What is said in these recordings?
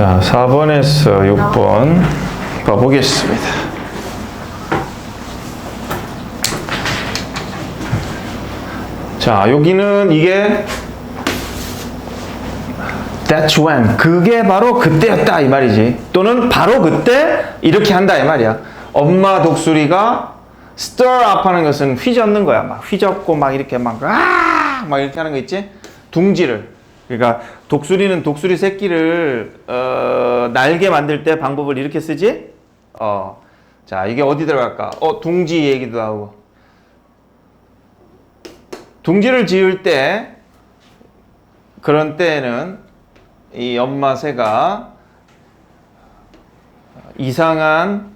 자, 4번에서 6번 봐보겠습니다. 자, 여기는 이게 That's when. 그게 바로 그때였다 이 말이지. 또는 바로 그때 이렇게 한다 이 말이야. 엄마 독수리가 stir up 하는 것은 휘젓는 거야. 막 휘젓고 막 이렇게 막 아! 막 이렇게 하는 거 있지? 둥지를. 그러니까 독수리는 독수리 새끼를 어, 날개 만들 때 방법을 이렇게 쓰지? 어. 자, 이게 어디 들어갈까? 어, 둥지 얘기도 하고. 둥지를 지을 때 그런 때에는 이 엄마 새가 이상한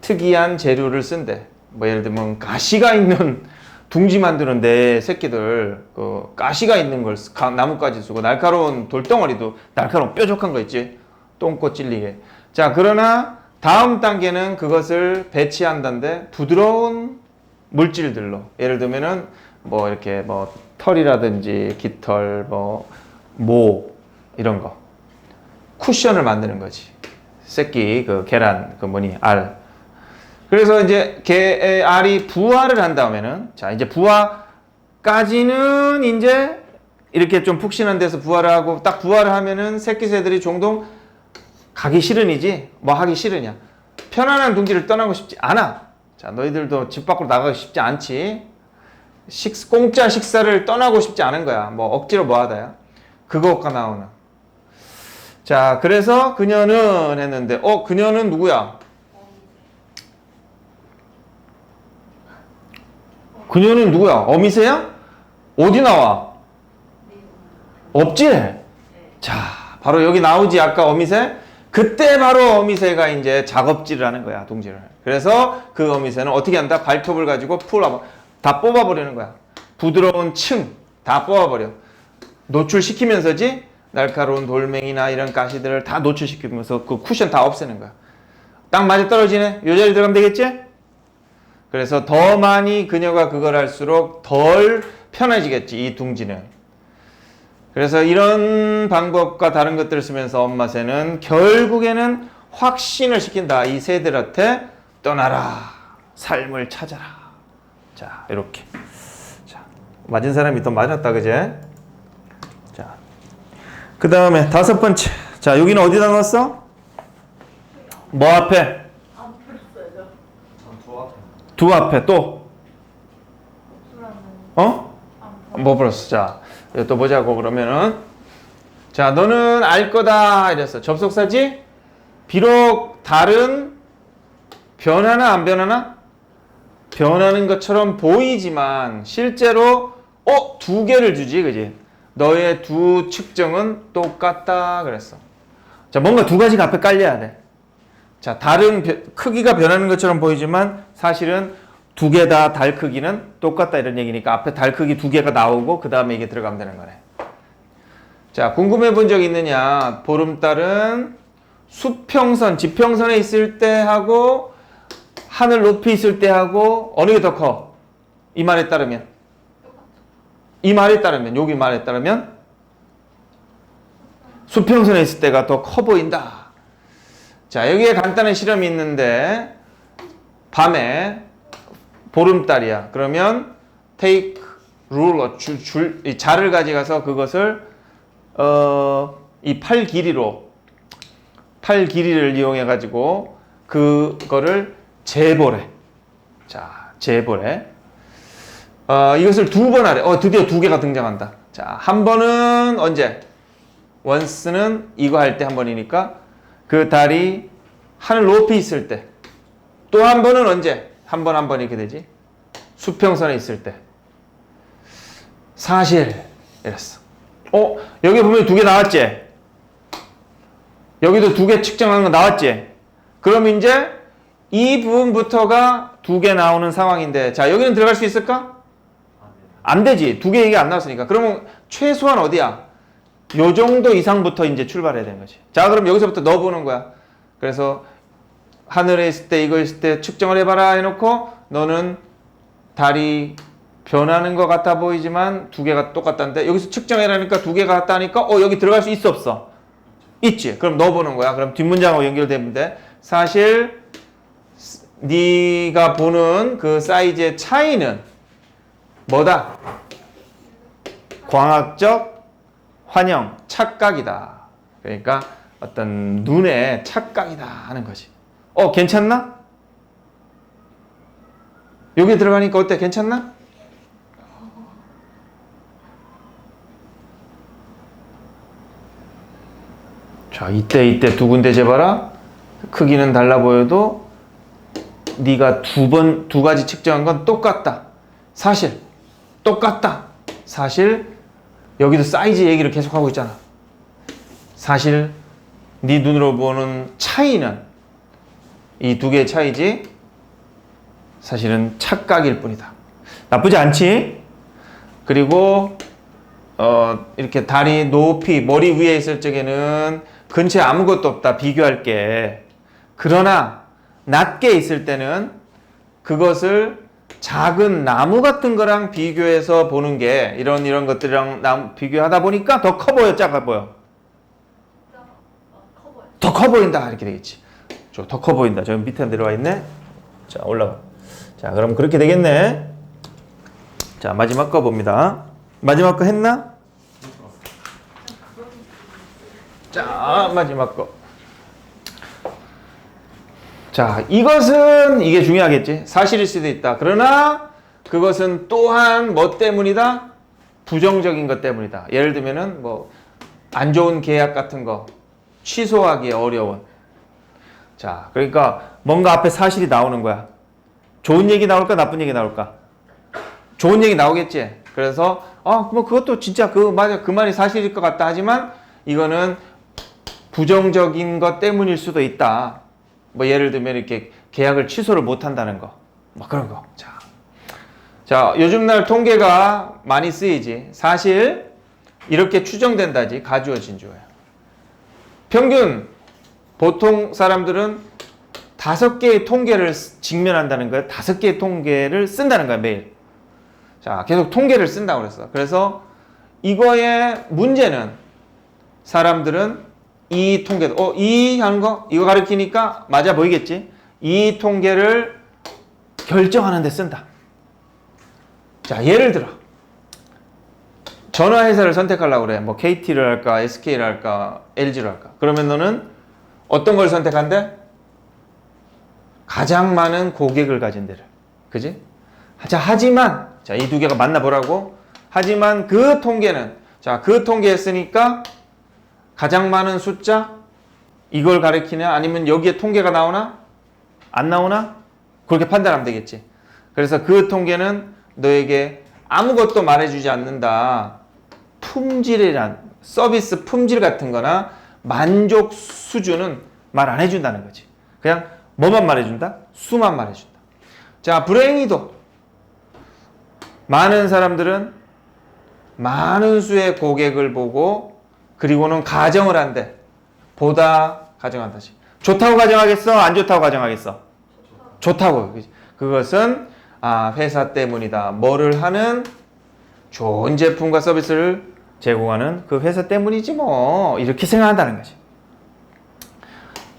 특이한 재료를 쓴대. 뭐 예를 들면 가시가 있는 둥지 만드는 내 새끼들 그 가시가 있는 걸 나뭇가지 쓰고 날카로운 돌덩어리도 날카로운 뾰족한 거 있지? 똥꼬 찔리게. 자 그러나 다음 단계는 그것을 배치한다는데 부드러운 물질들로. 예를 들면은 뭐 이렇게 뭐 털이라든지 깃털 뭐모 이런 거. 쿠션을 만드는 거지. 새끼 그 계란 그 뭐니 알 그래서 이제 개 알이 부화를 한 다음에는 자 이제 부화까지는 이제 이렇게 좀 푹신한 데서 부화를 하고 딱 부화를 하면은 새끼 새들이 종종 가기 싫으니지? 뭐 하기 싫으냐? 편안한 둥지를 떠나고 싶지 않아. 자 너희들도 집 밖으로 나가기 쉽지 않지. 식 공짜 식사를 떠나고 싶지 않은 거야. 뭐 억지로 뭐 하다야? 그거가 나오는 자 그래서 그녀는 했는데 어 그녀는 누구야 그녀는 누구야? 어미새야? 어디 나와? 없지? 자 바로 여기 나오지 아까 어미새? 그때 바로 어미새가 이제 작업질을 하는 거야 동지를 그래서 그 어미새는 어떻게 한다? 발톱을 가지고 풀어 다 뽑아버리는 거야. 부드러운 층 다 뽑아버려. 노출시키면서지 날카로운 돌멩이나 이런 가시들을 다 노출시키면서 그 쿠션 다 없애는 거야. 딱 맞아 떨어지네? 요 자리 들어가면 되겠지 그래서 더 많이 그녀가 그걸 할수록 덜 편해지겠지 이 둥지는 그래서 이런 방법과 다른 것들을 쓰면서 엄마 새는 결국에는 확신을 시킨다. 이 새들한테 떠나라. 삶을 찾아라. 자, 이렇게. 자, 맞은 사람이 더 맞았다. 그제? 자. 그 다음에 다섯 번째. 자, 여기는 어디다 넣었어? 뭐 앞에? 두 앞에 또 어? 뭐 불었어? 자, 이거 또 보자고 그러면은 자, 너는 알 거다 이랬어. 접속사지? 비록 다른 변하나 안 변하나? 변하는 것처럼 보이지만 실제로 어, 두 개를 주지. 그지? 너의 두 측정은 똑같다 그랬어. 자, 뭔가 두 가지가 앞에 깔려야 돼. 자, 다른 벼- 크기가 변하는 것처럼 보이지만 사실은 두 개 다 달 크기는 똑같다 이런 얘기니까 앞에 달 크기 두 개가 나오고 그 다음에 이게 들어가면 되는 거네. 자, 궁금해 본 적 있느냐? 보름달은 수평선, 지평선에 있을 때 하고 하늘 높이 있을 때 하고 어느 게 더 커? 이 말에 따르면 이 말에 따르면 여기 말에 따르면 수평선에 있을 때가 더 커 보인다. 자, 여기에 간단한 실험이 있는데 밤에 보름달이야. 그러면 take ruler 줄, 줄, 이 자를 가져가서 그것을 어, 이 팔 길이로 팔 길이를 이용해 가지고 그거를 재보래. 자, 재보래. 어, 이것을 두 번 하래. 어, 드디어 두 개가 등장한다. 자, 한 번은 언제? 원스는 이거 할 때 한 번이니까 그 달이 하늘 높이 있을 때. 또 한 번은 언제? 한 번 한 번 이렇게 되지? 수평선에 있을 때. 사실 이랬어. 어, 여기 보면 두 개 나왔지? 여기도 두 개 측정한 거 나왔지? 그럼 이제 이 부분부터가 두 개 나오는 상황인데 자, 여기는 들어갈 수 있을까? 안 되지. 두 개 얘기 안 나왔으니까. 그러면 최소한 어디야? 요 정도 이상부터 이제 출발해야 되는 거지. 자, 그럼 여기서부터 넣어보는 거야. 그래서 하늘에 있을 때 이거 있을 때 측정을 해봐라 해놓고 너는 달이 변하는 것 같아 보이지만 두 개가 똑같다는데 여기서 측정해라니까 두 개가 같다니까 어 여기 들어갈 수 있어 없어? 있지. 그럼 넣어보는 거야. 그럼 뒷문장하고 연결되는데 사실 스- 네가 보는 그 사이즈의 차이는 뭐다? 광학적 환영, 착각이다. 그러니까 어떤 눈의 착각이다 하는 거지. 어, 괜찮나? 여기 들어가니까 어때? 괜찮나? 자, 이때 이때 두 군데 재봐라. 크기는 달라 보여도 네가 두 번 두 가지 측정한 건 똑같다. 사실 똑같다. 사실 여기도 사이즈 얘기를 계속 하고 있잖아. 사실 네 눈으로 보는 차이는 이 두 개의 차이지 사실은 착각일 뿐이다. 나쁘지 않지? 그리고 어, 이렇게 다리 높이 머리 위에 있을 적에는 근처에 아무것도 없다 비교할 게 그러나 낮게 있을 때는 그것을 작은 나무 같은 거랑 비교해서 보는 게 이런 이런 것들이랑 남- 비교하다 보니까 더 커 보여 작아 보여. 더 커 보인다 이렇게 되겠지 저더커 보인다 저 밑에 내려와 있네 자 올라가 자 그럼 그렇게 되겠네 자 마지막 거 봅니다 마지막 거 했나? 자 마지막 거 자, 이것은 이게 중요하겠지. 사실일 수도 있다. 그러나 그것은 또한 뭐 때문이다? 부정적인 것 때문이다. 예를 들면은 뭐 안 좋은 계약 같은 거 취소하기 어려운. 자, 그러니까 뭔가 앞에 사실이 나오는 거야. 좋은 얘기 나올까 나쁜 얘기 나올까? 좋은 얘기 나오겠지. 그래서 아, 뭐 그것도 진짜 그 맞아. 그 말이 사실일 것 같다 하지만 이거는 부정적인 것 때문일 수도 있다. 뭐 예를 들면 이렇게 계약을 취소를 못 한다는 거. 뭐 그런 거. 자. 자, 요즘 날 통계가 많이 쓰이지. 사실 이렇게 추정된다지. 가주어 진주어야. 평균 보통 사람들은 다섯 개의 통계를 쓰- 직면한다는 거야. 다섯 개의 통계를 쓴다는 거야, 매일. 자, 계속 통계를 쓴다고 그랬어. 그래서 이거의 문제는 사람들은 이 통계, 어, 이 하는 거, 이거 가리키니까 맞아 보이겠지? 이 통계를 결정하는 데 쓴다. 자, 예를 들어. 전화 회사를 선택하려고 그래. 뭐, KT를 할까, SK를 할까, LG를 할까. 그러면 너는 어떤 걸 선택한대? 가장 많은 고객을 가진 데를. 그지? 자, 하지만, 자, 이 두 개가 만나 보라고. 하지만 그 통계는, 자, 그 통계 했으니까 가장 많은 숫자? 이걸 가리키냐? 아니면 여기에 통계가 나오나? 안 나오나? 그렇게 판단하면 되겠지. 그래서 그 통계는 너에게 아무것도 말해주지 않는다. 품질이란, 서비스 품질 같은 거나 만족 수준은 말 안 해준다는 거지. 그냥 뭐만 말해준다? 수만 말해준다. 자, 불행히도 많은 사람들은 많은 수의 고객을 보고 그리고는 가정을 한대. 보다 가정한다지. 좋다고 가정하겠어? 안 좋다고 가정하겠어? 좋다고. 그것은 아, 회사 때문이다. 뭐를 하는 좋은 제품과 서비스를 제공하는 그 회사 때문이지 뭐. 이렇게 생각한다는 거지.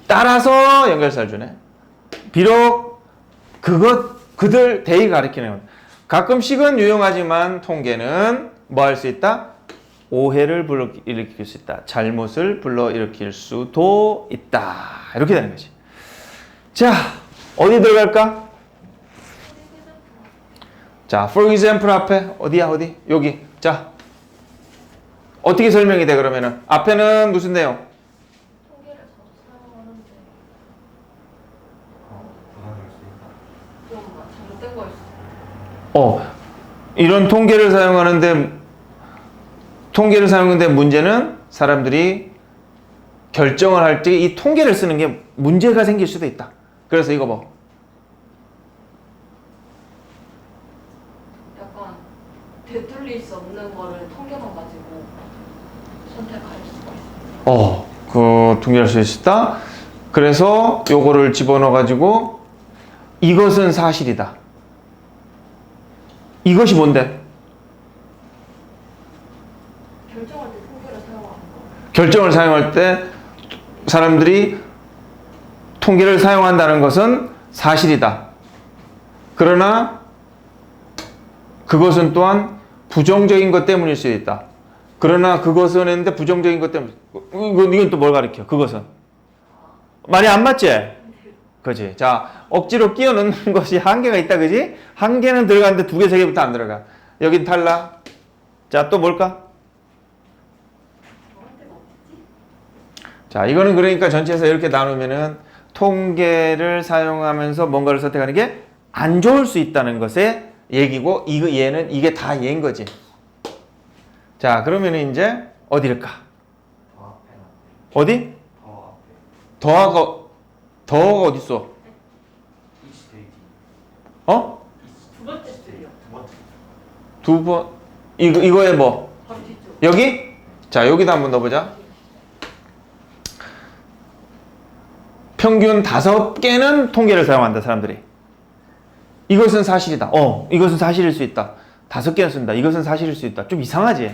따라서 연결사를 주네. 비록 그것 그들 대의 가리키는 가끔씩은 유용하지만 통계는 뭐 할 수 있다? 오해를 불러일으킬 수 있다. 잘못을 불러일으킬 수도 있다. 이렇게 되는 거지. 자, 어디 들어갈까? 자, for example 앞에 어디야 어디? 여기. 자, 어떻게 설명이 돼 그러면은 앞에는 무슨 내용? 통계를 자주 사용하는데 어, 좀 잘못된 거 있어. 어, 이런 통계를 사용하는데 통계를 사용하는데 문제는 사람들이 결정을 할 때 이 통계를 쓰는 게 문제가 생길 수도 있다. 그래서 이거 뭐 약간 되돌릴 수 없는 거를 통계만 가지고 선택할 수가 있어. 어, 그 통계할 수 있다. 그래서 요거를 집어넣어 가지고 이것은 사실이다. 이것이 뭔데? 결정할 때 통계를 사용하는 거. 결정을 사용할 때 사람들이 통계를 사용한다는 것은 사실이다. 그러나 그것은 또한 부정적인 것 때문일 수 있다. 그러나 그것은 했는데 부정적인 것 때문에 이건, 이건 또 뭘 가리켜? 그것은 말이 안 맞지? 그지? 자 억지로 끼워 넣는 것이 한계가 있다, 그지? 한 개는 들어가는데 두 개, 세 개부터 안 들어가. 여긴 탈락. 자 또 뭘까? 자, 이거는 그러니까 전체에서 이렇게 나누면은 통계를 사용하면서 뭔가를 선택하는 게 안 좋을 수 있다는 것의 얘기고 이거 얘는 이게 다 얘인 거지. 자, 그러면은 이제 어디일까? 어디? 더 앞에 더하가 더가 어디 있어? 어? 두 번째 줄이요. 두 번 이거 이거에 뭐? 여기? 자, 여기다 한번 넣어 보자. 평균 다섯 개는 통계를 사용한다, 사람들이. 이것은 사실이다. 어, 이것은 사실일 수 있다. 다섯 개는 쓴다. 이것은 사실일 수 있다. 좀 이상하지?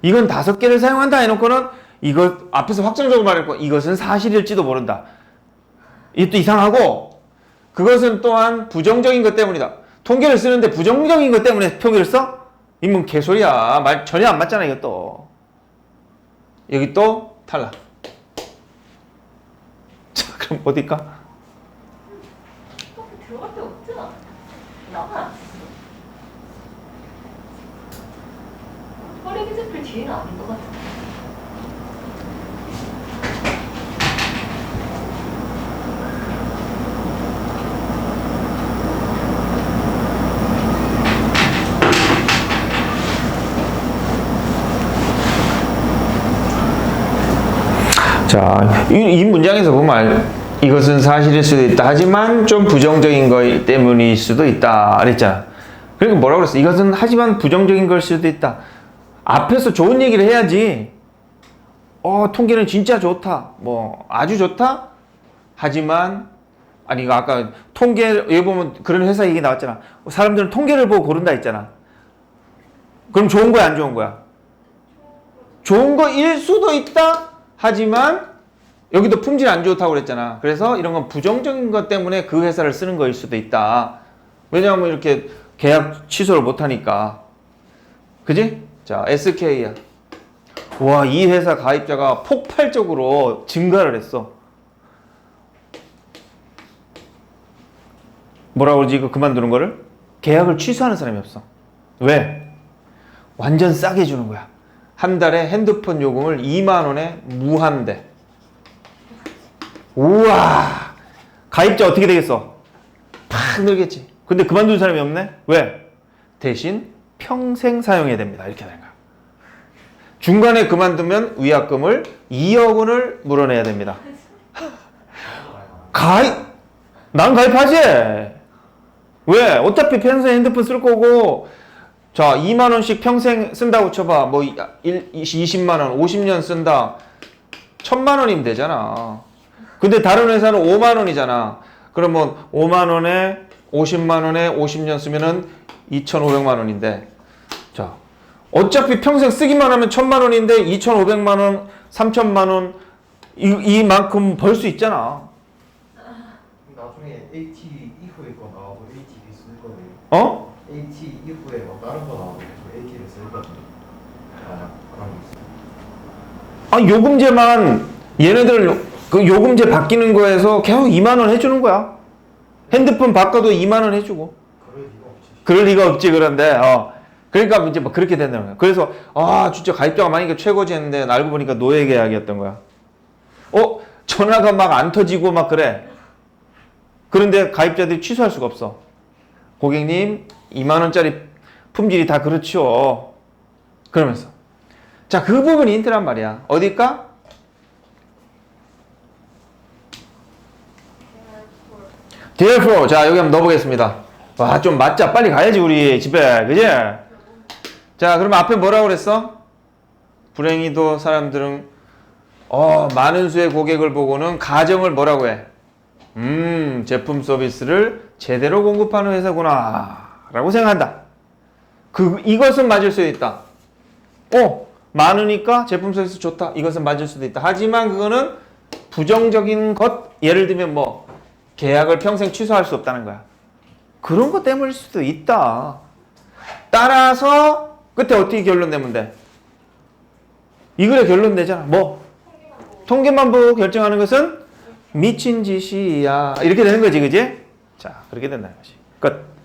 이건 다섯 개를 사용한다 해놓고는 이것 앞에서 확정적으로 말했고 이것은 사실일지도 모른다. 이것도 이상하고 그것은 또한 부정적인 것 때문이다. 통계를 쓰는데 부정적인 것 때문에 통계를 써? 이문 개소리야. 말 전혀 안 맞잖아 이것도. 여기 또 탈락. 자, 그럼 어딜까? 커피 들어갈 데 없잖아. 자, 이, 이 문장에서 보면 알- 이것은 사실일 수도 있다. 하지만 좀 부정적인 것 때문일 수도 있다. 그랬잖아. 그러니까 뭐라고 그랬어? 이것은 하지만 부정적인 걸 수도 있다. 앞에서 좋은 얘기를 해야지. 어, 통계는 진짜 좋다. 뭐, 아주 좋다? 하지만, 아니, 이거 아까 통계, 여기 보면 그런 회사 얘기 나왔잖아. 사람들은 통계를 보고 고른다 했잖아. 그럼 좋은 거야, 안 좋은 거야? 좋은 거일 수도 있다. 하지만 여기도 품질 안 좋다고 그랬잖아. 그래서 이런 건 부정적인 것 때문에 그 회사를 쓰는 거일 수도 있다. 왜냐하면 이렇게 계약 취소를 못 하니까. 그지? 자, SK야. 와, 이 회사 가입자가 폭발적으로 증가를 했어. 뭐라고 그러지? 이거 그만두는 거를? 계약을 취소하는 사람이 없어. 왜? 완전 싸게 주는 거야. 한 달에 핸드폰 요금을 2만 원에 무한대. 우와. 가입자 어떻게 되겠어? 팍 늘겠지. 근데 그만둔 사람이 없네? 왜? 대신 평생 사용해야 됩니다. 이렇게 되는 거야. 중간에 그만두면 위약금을 2억 원을 물어내야 됩니다. 가입, 난 가입하지? 왜? 어차피 평생 핸드폰 쓸 거고, 자, 2만 원씩 평생 쓴다고 쳐봐. 뭐 1, 20만 원, 50년 쓴다. 1000만 원이면 되잖아. 근데 다른 회사는 5만 원이잖아. 그러면 5만 원에 50만 원에 50년 쓰면은 2,500만 원인데. 자, 어차피 평생 쓰기만 하면 1,000만 원인데 2,500만 원, 3,000만 원 이, 이만큼 벌 수 있잖아. 나중에 H 이후에 거 나오고 HB 쓸 거예요 어? H 이후에 뭐 다른 거 나오고 그 H를 쓸 거예요 만약 그런 게 있어요 아, 요금제만 얘네들 그 요금제 바뀌는 거에서 계속 2만 원 해주는 거야. 핸드폰 바꿔도 2만 원 해주고. 그럴 리가 없지 그런데 어 그러니까 이제 뭐 그렇게 된다는 거야. 그래서 아 진짜 가입자가 많으니까 최고지 했는데 알고 보니까 노예 계약이었던 거야. 어 전화가 막 안 터지고 막 그래. 그런데 가입자들이 취소할 수가 없어. 고객님 2만 원짜리 품질이 다 그렇죠. 그러면서 자 그 부분이 힌트란 말이야. 어딜까? Therefore 자 여기 한번 넣어보겠습니다. 와 좀 맞자 빨리 가야지 우리 집에 그지? 자 그럼 앞에 뭐라고 그랬어? 불행히도 사람들은 어 많은 수의 고객을 보고는 가정을 뭐라고 해? 음 제품 서비스를 제대로 공급하는 회사구나 라고 생각한다. 그 이것은 맞을 수도 있다. 어 많으니까 제품 서비스 좋다. 이것은 맞을 수도 있다. 하지만 그거는 부정적인 것 예를 들면 뭐 계약을 평생 취소할 수 없다는 거야. 그런 것 때문일 수도 있다. 따라서 끝에 어떻게 결론 내면 돼? 이 글에 결론 내잖아. 뭐? 통계만 보고 결정하는 것은 미친 짓이야. 이렇게 되는 거지, 그지? 자, 그렇게 된다는 것이. 끝.